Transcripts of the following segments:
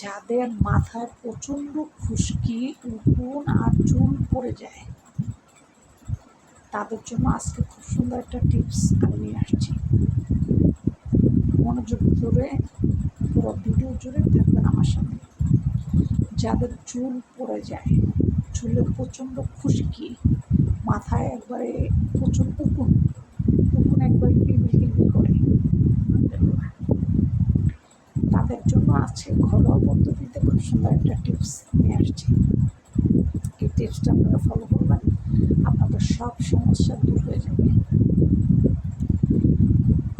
যাদের মাথায় প্রচণ্ড খুশকি, উকুন আর চুল পড়ে যায়। তাদের জন্য আজকে খুব সুন্দর একটা টিপস আমি নিয়ে আসছি। মনোযোগ ধরে পুরো ভিডিও জুড়ে থাকবেন আমার সামনে। যাদের চুল পড়ে যায় চুলে প্রচণ্ড খুশকি, মাথায় একবারে প্রচণ্ড উকুন উকুন একবারে কিলবিল কিলবিল করে। আছে, ঘরোয়া পদ্ধতিতে খুব সুন্দর একটা টিপস নিয়ে আসছি। এই টিপসটা আপনারা ফলো করবেন, আপনাদের সব সমস্যা দূর হয়ে যাবে।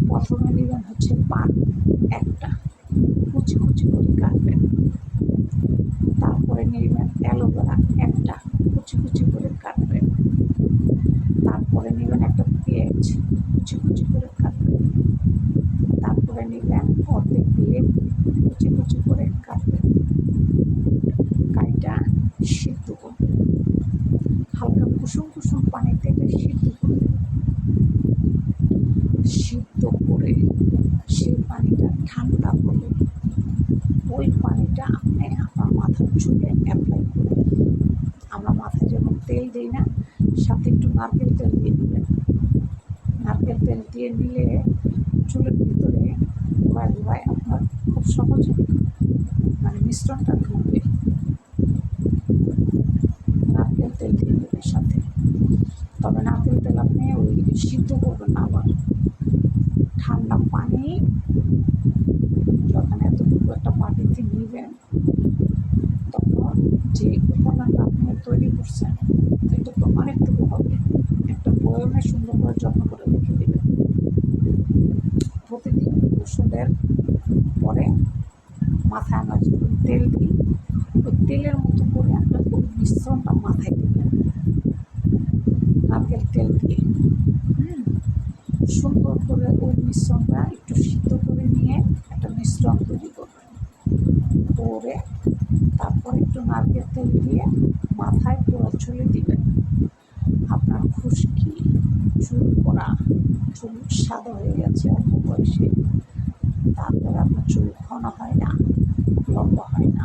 প্রথমে নেবেন হচ্ছে পান, একটা। কুচি কুচি করে কাটবেন। তারপরে নেবেন অ্যালোভেরা, একটা। কুচি কুচি করে কাটবেন। তারপরে নেবেন একটা পেঁয়াজ, কুচি কুচি করে কাটবেন। তারপরে নেবেন অর্ধেক লেবু কুচি কুচি করে কাটবেন কাইটা সিদ্ধ করবেন হালকা কুসুম কুসুম পানিতে সিদ্ধ করবেন সিদ্ধ করে সেই পানিটা ঠান্ডা করে ওই পানিটা আপনি আপনার মাথার চুলে অ্যাপ্লাই করবেন আমরা মাথায় যেমন তেল দিই না, সাথে একটু নারকেল তেল দিয়ে দেবেন। নারকেল তেল দিয়ে নিলে চুলের ভিতরে ঘুরায় ঘুরায় আপনার খুব সহজে মানে মিশ্রণটা ঢুকবে নারকেল তেল দিয়ে দেবেন সাথে তবে নারকেল তেল আপনি ওই সিদ্ধ করবেন না আবার। ঠান্ডা পানি, যখন এতটুকু একটা বাটিতে নেবেন, তখন যে উপাদানটা আপনি তৈরি করছেন এটা তো অনেকটুকু হবে। একটা বয়মে সুন্দর করে যত্ন করে রেখে দেবেন। প্রতিদিন ওষুধের পরে মাথায় আমরা তেল দিই, ওই তেলের মতো করে একটা মিশ্রণটা মাথায় দেবেন নারকেল তেল দিয়ে হুম সুন্দর করে ওই মিশ্রণটা একটু সিদ্ধ করে নিয়ে একটা মিশ্রণ তৈরি করবেন করে তারপর একটু নারকেল তেল দিয়ে মাথায় পোড়া চুলে দিবেন। আপনার খুশকি চুল পড়া, চুল সাদা হয়ে গেছে অল্প বয়সে। তারপরে আপনার চুল ঘন হয় না, লম্বা হয় না।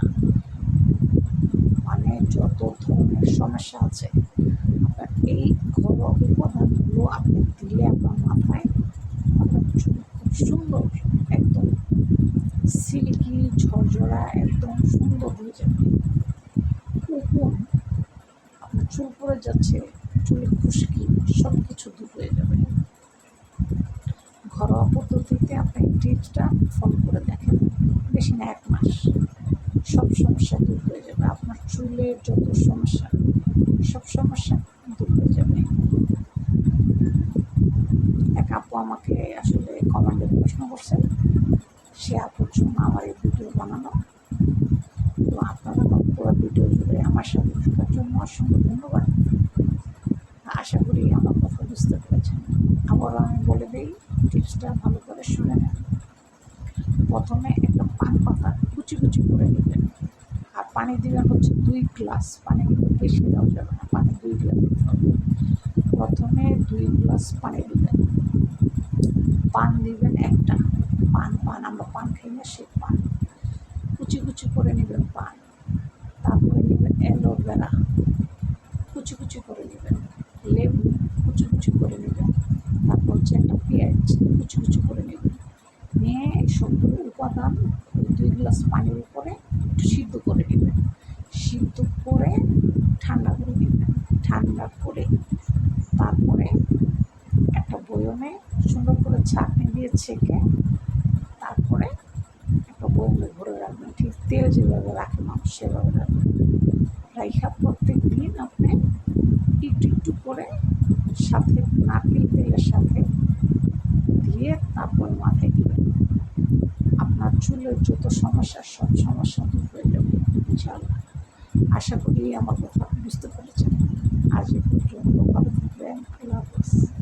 মানে যত ধরনের সমস্যা আছে, আপনার এই ঘরোয়া উপাদানগুলো আপনি দিলে আপনার মাথায় আপনার চুল খুব সুন্দর, একদম সিল্কি, ঝরঝরা, একদম সুন্দর হয়ে যাবে উকুন আপনার পড়ে যাচ্ছে, চুলে খুশকি সব কিছু দূর হয়ে যাবে। ঘরোয়া পদ্ধতিতে আপনি টিপসটা ফলো করে দেখেন, বেশি না এক মাস। সব সমস্যা দূর হয়ে যাবে। আপনার চুলের যত সমস্যা, সব সমস্যা দূর হয়ে যাবে। এক আপু আমাকে আসলে কমেন্টে প্রশ্ন করছেন, সে আপুর জন্য আমার এই ভিডিও বানানো। তো আপনারা পুরো ভিডিও জুড়ে আমার সাথে থাকার জন্য অসংখ্য ধন্যবাদ। আশা করি আমার কথা বুঝতে পেরেছেন। আবারও আমি বলে দিই টিপসটা ভালো করে শুনে নেন। প্রথমে একটা পান পাতা কুচি কুচি করে নেবেন। আর পানি দিবেন হচ্ছে দুই গ্লাস, পানি কিন্তু বেশি দেওয়া যাবে না, পানি দুই গ্লাস দিতে হবে। প্রথমে দুই গ্লাস পানি দিবেন। পান দিবেন একটা। পান পান, আমরা পান খাই না, সে পান। কুচি কুচি করে নেবেন পান। তারপরে নেবেন অ্যালোভেরা কুচি কুচি করে নেবেন লেবু কুচি কুচি করে নেবেন তারপর হচ্ছে একটা পেঁয়াজ কুচি কুচি করে নেবেন নিয়ে এই সবগুলো উপাদান দুই গ্লাস পানির উপরে একটু সিদ্ধ করে নেবেন। সিদ্ধ করে ঠান্ডা করে নেবেন। ঠান্ডা করে তারপরে একটা বয়মে সুন্দর করে ছাঁকনি দিয়ে ছেঁকে তারপরে একটা বয়মে ভরে রাখবেন। ঠিক তেল যেভাবে রাখে মানুষ সেভাবে রাখবেন। রাইখা প্রত্যেক দিন আপনি একটু একটু করে সাথে নারকেল তেলের সাথে দিয়ে তারপর মাথায় দিবেন আপনার চুলের যত সমস্যা, সব সমস্যা দূর হয়ে যাবে আশা করি আমার কথা বুঝতে পেরেছেন। আজ এ পর্যন্ত ভালো থাকবেন। আল্লাহ হাফেজ।